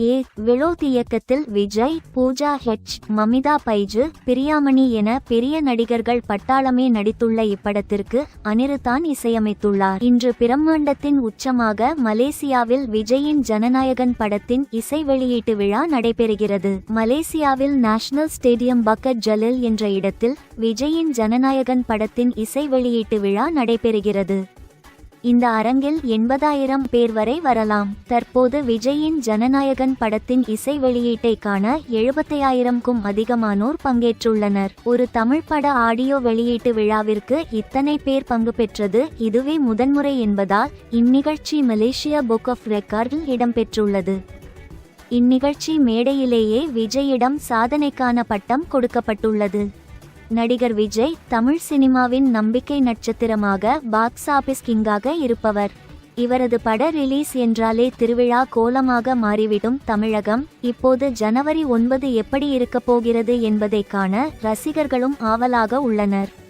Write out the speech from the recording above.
ஏ விழோத் இயக்கத்தில் விஜய் பூஜா ஹெச் மமிதா பைஜு பிரியாமணி என பெரிய நடிகர்கள் பட்டாளமே நடித்துள்ள இப்படத்திற்கு அனிருதான் இசையமைத்துள்ளார். இன்று பிரம்மாண்டத்தின் உச்சமாக மலேசியாவில் விஜயின் ஜனநாயகன் படத்தின் இசை வெளியீட்டு விழா நடைபெறுகிறது. மலேசியாவில் நேஷனல் ஸ்டேடியம் பக்கட் ஜலில் என்ற இடத்தில் விஜயின் ஜனநாயகன் படத்தின் இசை வெளியீட்டு விழா நடைபெறுகிறது. இந்த அரங்கில் எண்பதாயிரம் பேர் வரை வரலாம். தற்போது விஜயின் ஜனநாயகன் படத்தின் இசை வெளியீட்டை காண எழுபத்தையாயிரம்க்கும் அதிகமானோர் பங்கேற்றுள்ளனர். ஒரு தமிழ் பட ஆடியோ வெளியீட்டு விழாவிற்கு இத்தனை பேர் பங்கு பெற்றது இதுவே முதன்முறை என்பதால் இந்நிகழ்ச்சி மலேசியா புக் ஆஃப் ரெக்கார்டில் இடம்பெற்றுள்ளது. இந்நிகழ்ச்சி மேடையிலேயே விஜயிடம் சாதனைக்கான பட்டம் கொடுக்கப்பட்டுள்ளது. நடிகர் விஜய் தமிழ் சினிமாவின் நம்பிக்கை நட்சத்திரமாக பாக்ஸ் ஆபீஸ் கிங்காக இருப்பவர். இவரது பட ரிலீஸ் என்றாலே திருவிழா கோலமாக மாறிவிடும் தமிழகம். இப்போது ஜனவரி ஒன்பது எப்படி இருக்கப் போகிறது என்பதைக் காண ரசிகர்களும் ஆவலாக உள்ளனர்.